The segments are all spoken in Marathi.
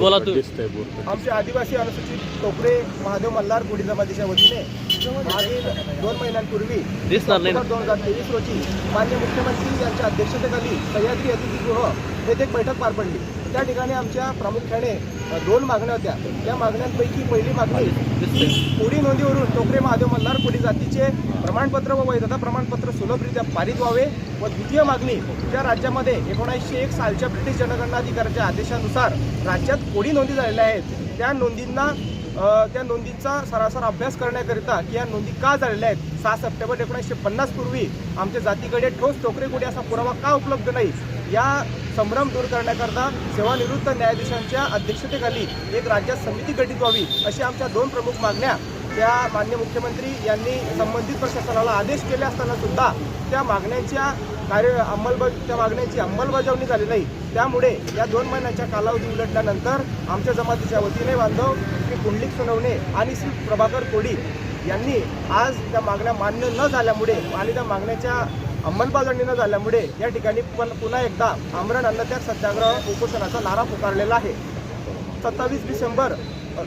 बोला तू. आमचे आदिवासी अनुसूचित टोकरे महादेव मल्हार कोळी जमातीच्या वतीने मागील दोन महिन्यांपूर्वी दोन हजार तेवीस रोजी मान्य मुख्यमंत्री यांच्या अध्यक्षतेखाली सह्याद्री अतिथीगृह येथे एक बैठक पार पडली. त्या ठिकाणी आमच्या प्रामुख्याने दोन मागण्या होत्या. त्या मागण्यांपैकी पहिली मागणी कोडी नोंदीवरून टोकरे महादेव मल्हार कोळी जातीचे प्रमाणपत्र व वैधता प्रमाणपत्र सुलभरित्या पारित व्हावे व द्वितीय मागणी ज्या राज्यामध्ये एकोणीसशे एक सालच्या ब्रिटिश जनगणना अधिकाऱ्याच्या आदेशानुसार राज्यात कोडी नोंदी झालेल्या आहेत. त्या नोंदींना त्या नोंदींचा सरासर अभ्यास करण्याकरिता की या नोंदी का झालेल्या आहेत? सहा सप्टेंबर एकोणीसशे पन्नास पूर्वी आमच्या जातीकडे ठोस टोकरे असा पुरावा का उपलब्ध नाही? या संभ्रम दूर करण्याकरता सेवानिवृत्त न्यायाधीशांच्या अध्यक्षतेखाली एक राज्यात समिती गठीत व्हावी अशी आमच्या दोन प्रमुख मागण्या. त्या मान्य मुख्यमंत्री यांनी संबंधित प्रशासनाला आदेश केले असताना सुद्धा त्या मागण्यांच्या कार्य अंमलबज त्या मागण्यांची अंमलबजावणी झाली नाही. त्यामुळे या दोन महिन्याच्या कालावधी उलटल्यानंतर आमच्या जमातीच्या वतीने बांधव श्री पुंडलिक सोनवणे आणि श्री प्रभाकर कोडी यांनी आज त्या मागण्या मान्य न झाल्यामुळे आणि त्या मागण्याच्या अंमलबजावणी न झाल्यामुळे या ठिकाणी पण पुन्हा एकदा आमरण अन्नत्याग सत्याग्रह उपोषणाचा नारा पुकारलेला आहे. सत्तावीस डिसेंबर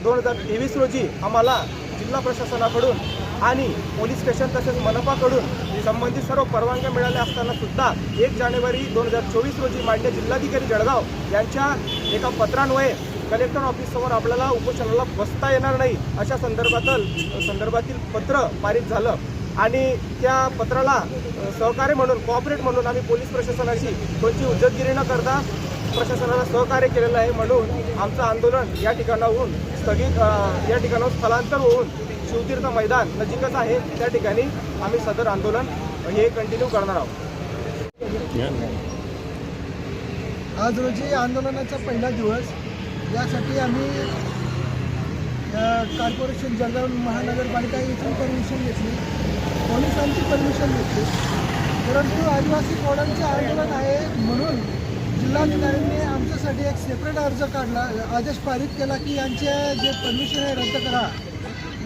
दोन हजार तेवीस रोजी आम्हाला जिल्हा प्रशासनाकडून आणि पोलीस स्टेशन तसेच मनपाकडून संबंधित सर्व परवानग्या मिळाल्या असताना सुद्धा एक जानेवारी दोन हजार चोवीस रोजी मान्य जिल्हाधिकारी जळगाव यांच्या एका पत्रान्वये कलेक्टर ऑफिससमोर आपल्याला उपोषणाला बसता येणार नाही अशा संदर्भातल संदर्भातील पत्र पारित झालं. आणि त्या पत्राला सहकार्य म्हणून कॉपरेट म्हणून आम्ही पोलीस प्रशासनाशी कोणती उद्योगगिरी न करता प्रशासनाला सहकार्य केलेलं आहे म्हणून आमचं आंदोलन या ठिकाणाहून स्थगित या ठिकाणाहून स्थलांतर होऊन शिवतीर्थ मैदान नजीकच आहे. त्या ठिकाणी आम्ही सदर आंदोलन हे कंटिन्यू करणार आहोत. आज रोजी आंदोलनाचा पहिला दिवस. यासाठी आम्ही कॉर्पोरेशन जळगाव महानगरपालिका इथून परमिशन घेतली. पोलिसांची परमिशन घेतली. परंतु आदिवासी कोडांचे आंदोलन आहे म्हणून जिल्हाधिकाऱ्यांनी आमच्यासाठी एक सेपरेट अर्ज काढला. आदेश पारित केला की यांचे जे परमिशन आहे रद्द करा.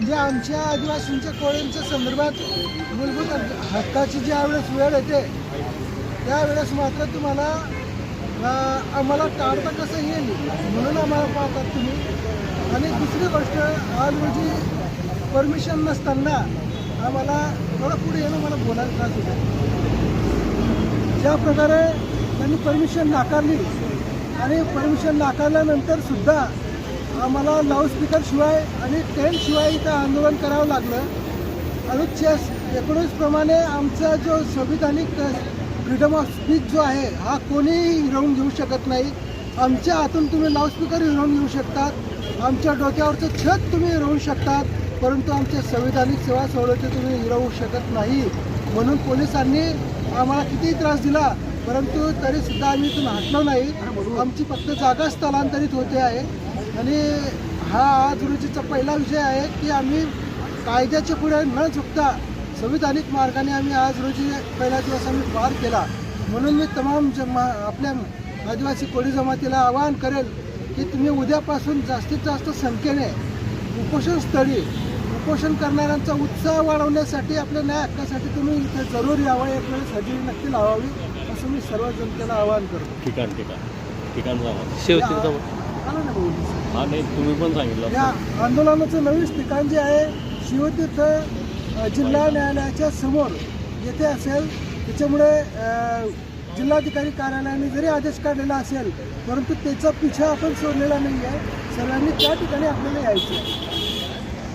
जे आमच्या आदिवासींच्या कोळ्यांच्या संदर्भात मूलभूत हक्काची जी वेळेस वेळ येते त्यावेळेस मात्र तुम्हाला आम्हाला टाळता कसं येईल म्हणून आम्हाला पाहतात तुम्ही. आणि दुसरी गोष्ट आज रोजी परमिशन नसताना आम्हाला थोडं पुढे येणं मला बोलायला त्रास होतो. ज्या प्रकारे त्यांनी परमिशन नाकारली आणि परमिशन नाकारल्यानंतर सुद्धा आम्हाला लाऊडस्पीकर शिवाय आणि टेंट शिवाय इथं आंदोलन करावं लागलं. अनुच्छेद एकोणीसप्रमाणे आमचा जो संविधानिक फ्रीडम ऑफ स्पीच जो आहे हा कोणीही हिरवून घेऊ शकत नाही. आमच्या हातून तुम्ही लाऊडस्पीकर हिरवून घेऊ शकतात. आमच्या डोक्यावरचं छत तुम्ही हिरवू शकतात. परंतु आमच्या संविधानिक सेवा सवलती तुम्ही हिरवू शकत नाही. म्हणून पोलिसांनी आम्हाला कितीही त्रास दिला परंतु तरीसुद्धा आम्ही इथून हटलो नाही. आमची फक्त जागा स्थलांतरित होते आहे. आणि हा आज रोजीचा पहिला विषय आहे की आम्ही कायद्याच्या पुढे न झुकता संविधानिक मार्गाने आम्ही आज रोजी पहिला दिवस आम्ही पार केला. म्हणून मी तमाम जमा आपल्या आदिवासी कोळी जमातीला आवाहन करेल की तुम्ही उद्यापासून जास्तीत जास्त संख्येने उपोषणस्थळी उपोषण करणाऱ्यांचा उत्साह वाढवण्यासाठी आपल्या न्याय हक्कासाठी तुम्ही इथे जरूर यावं. एक वेळेस हजेरी नक्की लावावी असं मी सर्व जनतेला आवाहन करतो. ठिकाण ठिकाण. ठिकाण हा नाही तुम्ही पण सांगितलं. या आंदोलनाचं नवीन ठिकाण जे आहे शिवतीर्थ अ, जिल्हा न्यायालयाच्या समोर येथे असेल. त्याच्यामुळे अ, जिल्हाधिकारी कार्यालयाने जरी आदेश काढलेला असेल परंतु त्याचा पिछा आपण सोडलेला नाही आहे सर्वांनी त्या ठिकाणी आपल्याला यायचं आहे.